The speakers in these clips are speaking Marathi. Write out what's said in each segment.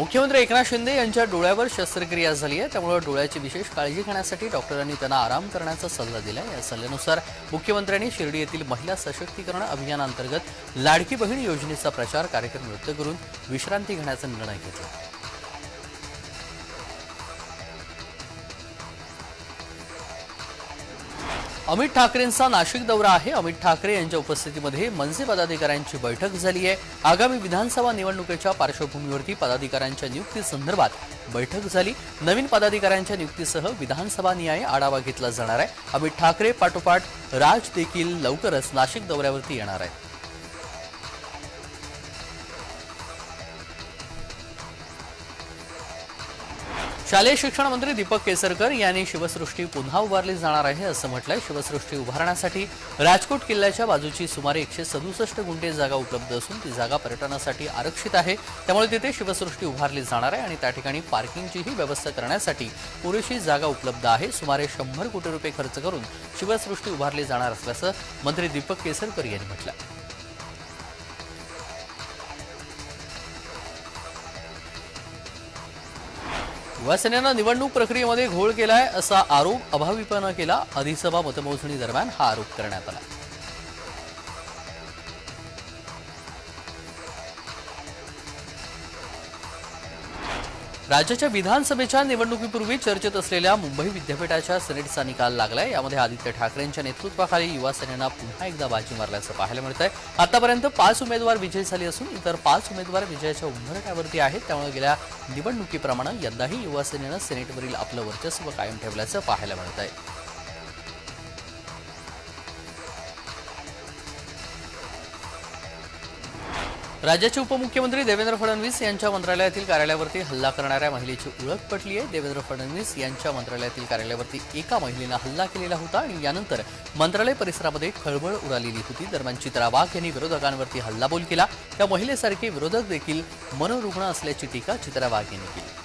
मुख्यमंत्री एकनाथ शिंदे यांच्या डोळ्यावर शस्त्रक्रिया झाली आहे. त्यामुळे डोळ्याची विशेष काळजी घेण्यासाठी डॉक्टरांनी त्यांना आराम करण्याचा सल्ला दिला या सल्ल्यानुसार मुख्यमंत्र्यांनी शिर्डी येथील महिला सशक्तीकरण अभियानांतर्गत लाडकी बहीण योजनेचा प्रचार कार्यक्रम रद्द करून विश्रांती घेण्याचा निर्णय घेतला. अमित ठाकरेंचा नाशिक दौरा आहे. अमित ठाकरे यांच्या उपस्थितीमध्ये मनसे पदाधिकाऱ्यांची बैठक झाली आहे. आगामी विधानसभा निवडणुकीच्या पार्श्वभूमीवरती पदाधिकाऱ्यांच्या नियुक्तीसंदर्भात बैठक झाली. नवीन पदाधिकाऱ्यांच्या नियुक्तीसह विधानसभा न्याय आढावा घेतला जाणार आहे. अमित ठाकरे पाठोपाठ राज देखील लवकरच नाशिक दौऱ्यावरती येणार आहेत. शालेय शिक्षण मंत्री दीपक केसरकर यांनी शिवसृष्टी पुन्हा उभारली जाणार आहे असं म्हटलंय. शिवसृष्टी उभारण्यासाठी राजकोट किल्ल्याच्या बाजूची सुमारे एकशे सदुसष्ट गुंठे जागा उपलब्ध असून ती जागा पर्यटनासाठी आरक्षित आहे. त्यामुळे तिथे शिवसृष्टी उभारली जाणार आहे आणि त्या ठिकाणी पार्किंगचीही व्यवस्था करण्यासाठी पुरेशी जागा उपलब्ध आहे. सुमारे शंभर कोटी रुपये खर्च करून शिवसृष्टी उभारली जाणार असल्याचं मंत्री दीपक केसरकर यांनी म्हटलं युवासेनेनं निवडणूक प्रक्रियेमध्ये घोळ केलाय असा आरोप अभाविपनं केला. अधिसभा मतमोजणी दरम्यान हा आरोप करण्यात आला. राज्याच्या विधानसभेच्या निवडणुकीपूर्वी चर्चेत असलेल्या मुंबई विद्यापीठाच्या सिनेटचा निकाल लागलाय. यामध्ये आदित्य ठाकरेंच्या नेतृत्वाखाली युवा सेनेनं पुन्हा एकदा बाजी मारल्याचं पाहायला मिळत आहे आतापर्यंत पाच उमेदवार विजयी झाले असून इतर पाच उमेदवार विजयाच्या उंबरठ्यावरती आहेत. त्यामुळे गेल्या निवडणुकीप्रमाणे यंदाही युवा सेनेनं सिनेटवरील आपलं वर्चस्व कायम ठेवल्याचं पाहायला मिळत आहे राज्याचे उपमुख्यमंत्री देवेंद्र फडणवीस यांच्या मंत्रालयातील कार्यालयावरती हल्ला करणाऱ्या महिलेची ओळख पटली आहे देवेंद्र फडणवीस यांच्या मंत्रालयातील कार्यालयावरती एका महिलेनं हल्ला केलेला होता आणि यानंतर मंत्रालय परिसरामध्ये खळबळ उडालेली होती. दरम्यान चित्रा वाघ यांनी विरोधकांवरती हल्लाबोल केला. त्या महिलेसारखे विरोधक देखील मनोरुग्ण असल्याची टीका चित्रा वाघ यांनी केली.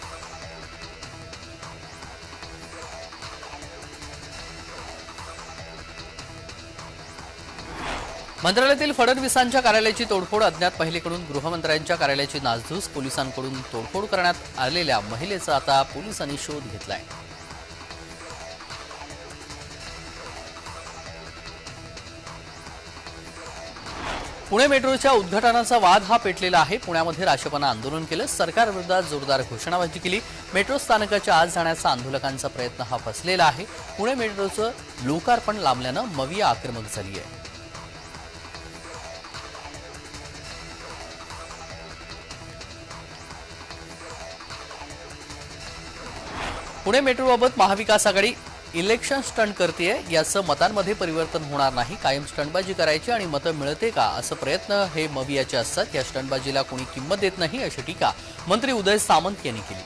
मंत्रालयातील फडणवीसांच्या कार्यालयाची तोडफोड अज्ञात महिलेकडून गृहमंत्र्यांच्या कार्यालयाची नासधूस पोलिसांकडून तोडफोड करण्यात आलेल्या महिलेचा आता पोलिसांनी शोध घेतलाय. पुणे मेट्रोच्या उद्घाटनाचा वाद हा पेटलेला आहे. पुण्यामध्ये राष्ट्रपना आंदोलन केलं. सरकारविरोधात जोरदार घोषणाबाजी केली. मेट्रो स्थानकाच्या आज जाण्याचा आंदोलकांचा प्रयत्न हा फसलेला आहे. पुणे मेट्रोचं लोकार्पण लांबल्यानं मविया आक्रमक झाली आहे पुणे मेट्रोबाबत महाविकास आघाडी इलेक्शन स्टंट करते याचं मतांमध्ये परिवर्तन होणार नाही. कायम स्टंटबाजी करायची आणि मतं मिळते का? असं प्रयत्न हे मवियाचे असतात. या स्टंटबाजीला कोणी किंमत देत नाही अशी टीका मंत्री उदय सामंत यांनी केली.